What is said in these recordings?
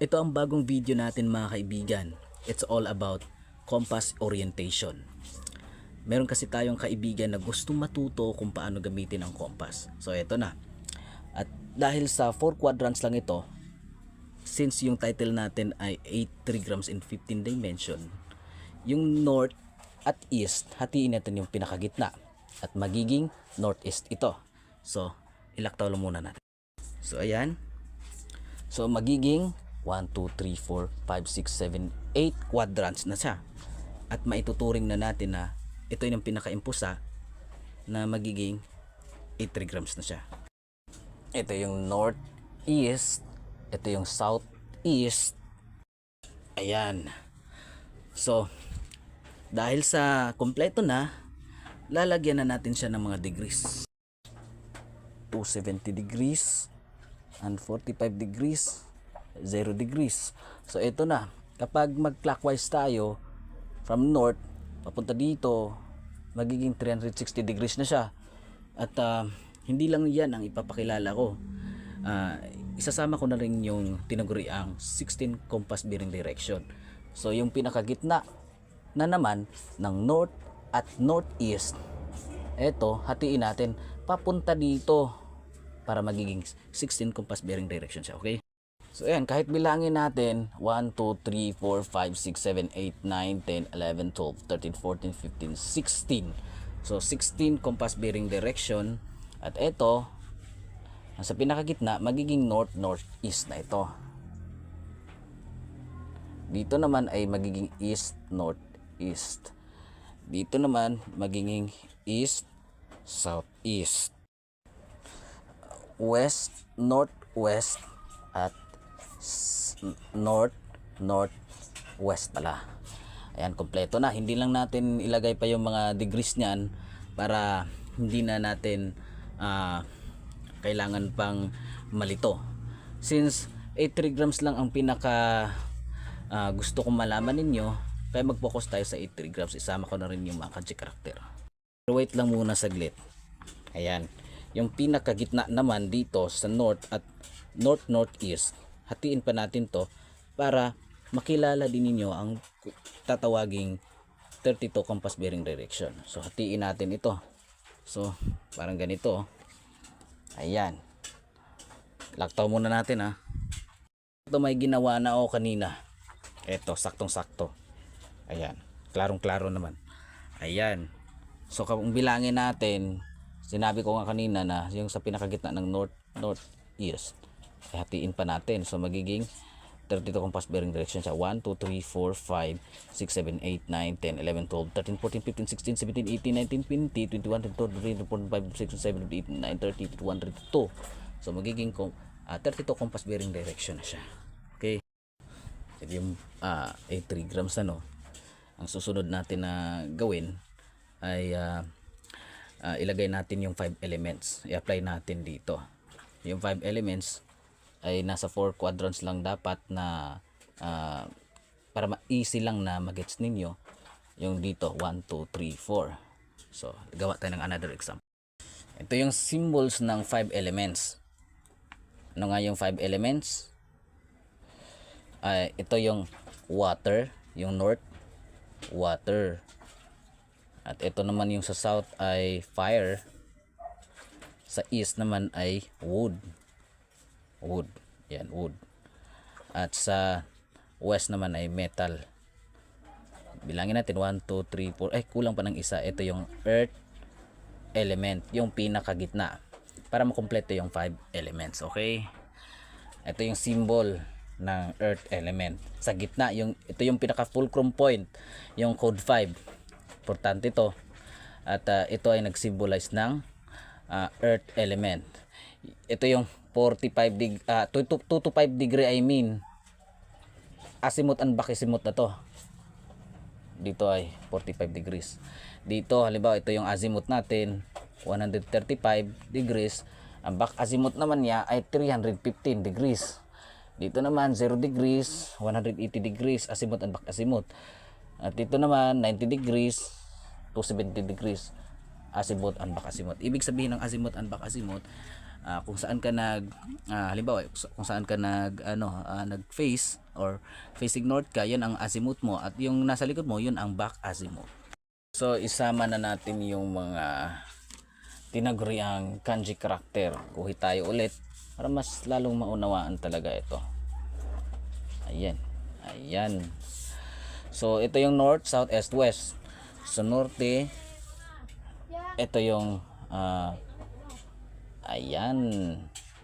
Ito ang bagong video natin mga kaibigan. It's all about compass orientation. Meron kasi tayong kaibigan na gustong matuto kung paano gamitin ang compass. So ito na. At dahil sa 4 quadrants lang ito, since yung title natin ay 8 trigrams in 15 dimension, yung north at east, hatiin natin yung pinakagitna. At magiging northeast ito. So, ilaktaw lang muna natin. So, ayan. So, magiging 1, 2, 3, 4, 5, 6, 7, 8 quadrants na siya. At maituturing na natin na ito yung pinaka-impusa na magiging 8 trigrams na siya. Ito yung northeast. Ito yung southeast. Ayan. So, dahil sa kompleto na, lalagyan na natin siya ng mga degrees. 270 degrees and 45 degrees 0 degrees. So ito na. Kapag mag clockwise tayo from north papunta dito magiging 360 degrees na siya. At ah, hindi lang yan ang ipapakilala ko. Ah, isasama ko na rin yung tinaguriang 16 compass bearing direction. So yung pinakagitna na naman ng north at northeast eto hatiin natin papunta dito para magiging 16 compass bearing direction siya okay So ayan, kahit bilangin natin 1, 2, 3, 4, 5, 6, 7, 8, 9, 10, 11, 12, 13, 14, 15, 16. So 16 compass bearing direction at ito sa pinakagitna magiging north northeast na ito. Dito naman ay magiging east northeast. Dito naman magiging east southeast. West northwest at s- north northwest pala. Ayan, kompleto na. Hindi lang natin ilagay pa yung mga degrees niyan para hindi na natin ah, kailangan pang malito. Since 8 trigrams lang ang pinaka ah, gusto kong malaman ninyo, kaya mag-focus tayo sa 8 trigrams. Isama ko na rin yung mga kanji. Pero wait lang muna saglit. Ayan. Yung pinakagitna naman dito sa north at north northeast, hatiin pa natin to para makilala din ninyo ang tatawaging 32 compass bearing direction. So hatiin natin ito. So parang ganito. Ayan. Laktaw muna natin ha. Ito may ginawa na ako kanina. Ito, saktong-sakto. Ayan. Klarong-klaro naman. Ayan. So kung bilangin natin, sinabi ko nga kanina na yung sa pinakagitna ng north north east, hatiin pa natin. So magiging 32 compass bearing direction siya. 1, 2, 3, 4, 5, 6, 7, 8, 9, 10, 11, 12, 13, 14, 15, 16, 17, 18, 19, 20, 21, 22, 23, 24, 25, 26, 27, 28, 29, 30, 31, 32. So magiging ah, 32 compass bearing direction na siya. Okay. Ito yung ah, 8 grams ano. Ang susunod natin na gawin ay ah, ah, ilagay natin yung 5 elements. I-apply natin dito. Yung 5 elements ay nasa 4 quadrants lang dapat na ah, para ma-easy lang na magets ninyo yung dito 1, 2, 3, 4. So, gawa tayo ng another example. Ito yung symbols ng 5 elements. Ano nga yung 5 elements? Ay, ito yung water, yung north, water. At ito naman yung sa south ay fire. Sa east naman ay wood. Wood. Yan, wood. At sa west naman ay metal. Bilangin natin 1, 2, 3, 4. Ay, kulang pa ng isa. Ito yung earth element. Yung pinakagitna. Para makumpleto yung 5 elements. Okay? Ito yung symbol ng earth element. Sa gitna, yung, ito yung pinaka fulcrum point. Yung code 5. Importante ito. At ah, ito ay nag-symbolize ng ah, earth element. Ito yung 45 dig ah, 2 to 2 to 5 degree I mean. Azimuth and bakisimot na to. Dito ay 45 degrees. Dito halimbawa ito yung azimuth natin 135 degrees. Ang back azimuth naman niya ay 315 degrees. Dito naman 0 degrees, 180 degrees azimuth and back azimuth. At dito naman 90 degrees, 270 degrees. azimuth and back azimuth. Ibig sabihin ng azimuth and back azimuth, ah, kung saan ka nag ah, halimbawa kung saan ka nag ano ah, nag face or facing north ka, 'yan ang azimuth mo at yung nasa likod mo, 'yun ang back azimuth. So isama na natin yung mga tinaguriang kanji karakter. Kuhi tayo ulit para mas lalong maunawaan talaga ito. Ayan. Ayan. So ito yung north, south, east, west. So norte, ito yung ah, ayan.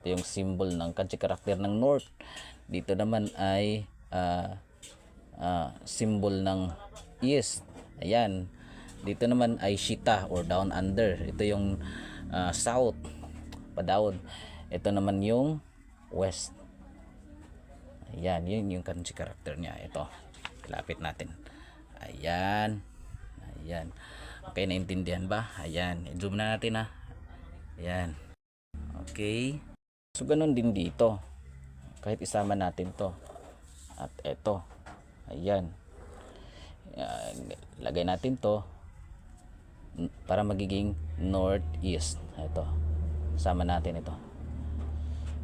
Ito yung symbol ng kanji karakter ng north. Dito naman ay ah, ah, symbol ng east. Ayan. Dito naman ay Shita or down under. Ito yung ah, south, pa-down. Ito naman yung west. Ayan, yun yung kanji character niya. Ito. Lapit natin. Ayan. Ayan. Okay, naintindihan ba? Ayan. I-zoom na natin ha. Ayan. Okay. So, ganun din dito. Kahit isama natin to. At ito. Ayan. Ayan. Lagay natin to para magiging northeast. Ito. Sama natin ito.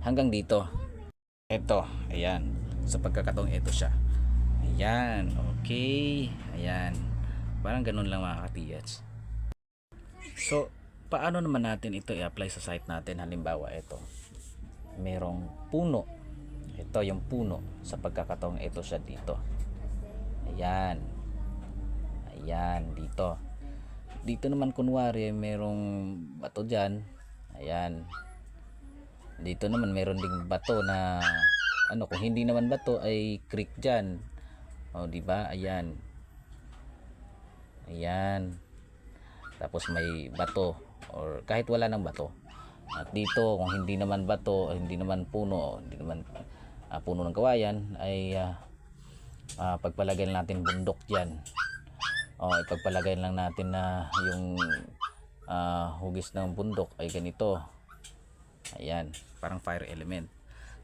Hanggang dito. Ito. Ayan. Sa pagkakataong ito siya. Ayan. Okay. Ayan. Parang ganun lang mga katiyats. So, paano naman natin ito i-apply sa site natin? Halimbawa, ito. Merong puno. Ito yung puno. Sa pagkakataong ito siya dito. Ayan. Ayan. Dito. Dito naman kunwari merong bato dyan. Ayan. Dito naman meron ding bato na ano kung hindi naman bato ay creek dyan. O di ba? Ayan. Ayan. Tapos may bato or kahit wala ng bato. At dito kung hindi naman bato, hindi naman puno, hindi naman ah, puno ng kawayan ay ah, ah, pagpalagay natin bundok diyan. O ipagpalagay lang natin na yung ah, hugis ng bundok ay ganito. Ayan, parang fire element.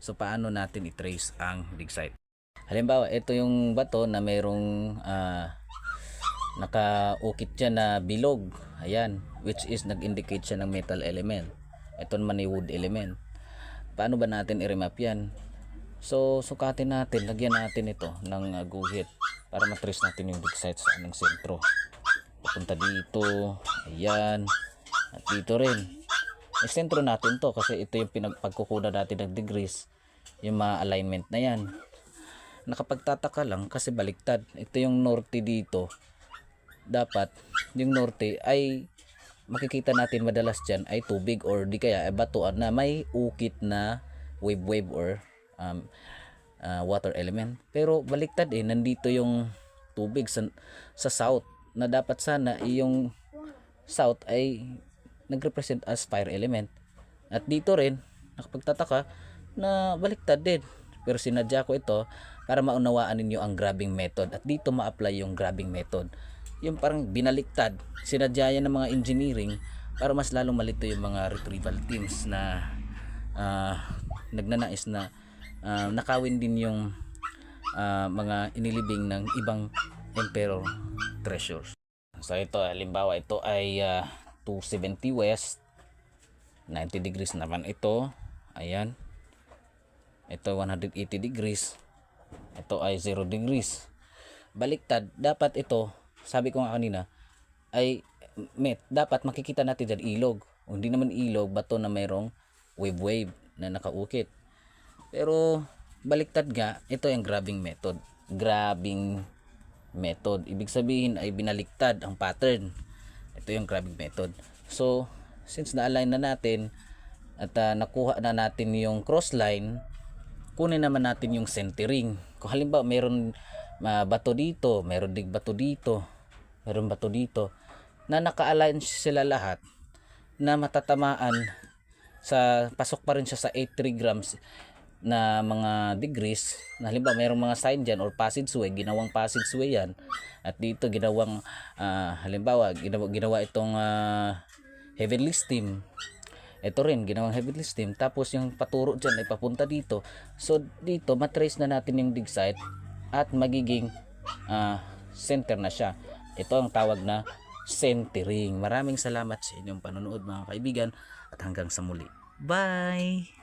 So paano natin i-trace ang dig site? Halimbawa, ito yung bato na mayroong ah, nakaukit siya na bilog. Ayan, which is nag-indicate siya ng metal element. Ito naman ay wood element. Paano ba natin i-remap yan? So, sukatin natin, lagyan natin ito ng uh, guhit para matrace natin yung dig site sa aming sentro. Papunta dito, ayan, at dito rin. I-sentro natin to kasi ito yung pinagpagkukunan natin ng degrees, yung mga alignment na yan. Nakapagtataka lang kasi baliktad. Ito yung norte dito. Dapat yung norte ay makikita natin madalas dyan ay tubig or di kaya ay batuan na may ukit na wave wave or um, uh, water element. Pero baliktad eh, nandito yung tubig sa, sa south na dapat sana yung south ay nagrepresent as fire element. At dito rin, nakapagtataka na baliktad din. Pero sinadya ko ito para maunawaan ninyo ang grabbing method. At dito ma-apply yung grabbing method. Yung parang binaliktad, sinadya yan ng mga engineering para mas lalong malito yung mga retrieval teams na ah, nagnanais na ah, nakawin din yung ah, mga inilibing ng ibang emperor treasures. So ito, halimbawa ito ay ah, 270 west, 90 degrees naman ito. Ayan. Ito 180 degrees. Ito ay 0 degrees. Baliktad, dapat ito, sabi ko nga kanina, ay met, dapat makikita natin dyan ilog. O hindi naman ilog, bato na mayroong wave-wave na nakaukit. Pero baliktad nga, ito yung grabbing method. Grabbing method. Ibig sabihin ay binaliktad ang pattern. Ito yung grabbing method. So, since na-align na natin at ah, nakuha na natin yung cross line, kunin naman natin yung centering. Kung halimbawa mayroon ah, bato dito, mayroon dig bato dito, mayroon bato dito, na naka-align sila lahat na matatamaan sa pasok pa rin siya sa 83 grams na mga degrees. Na halimbawa mayroong mga sign dyan or passageway ginawang passageway yan. At dito ginawang ah, halimbawa ginawa, ginawa itong ah, heavenly steam. Ito rin ginawang heavenly steam. Tapos yung paturo dyan ay papunta dito. So dito matrace na natin yung dig site at magiging ah, center na siya ito ang tawag na centering. Maraming salamat sa inyong panonood mga kaibigan at hanggang sa muli. Bye!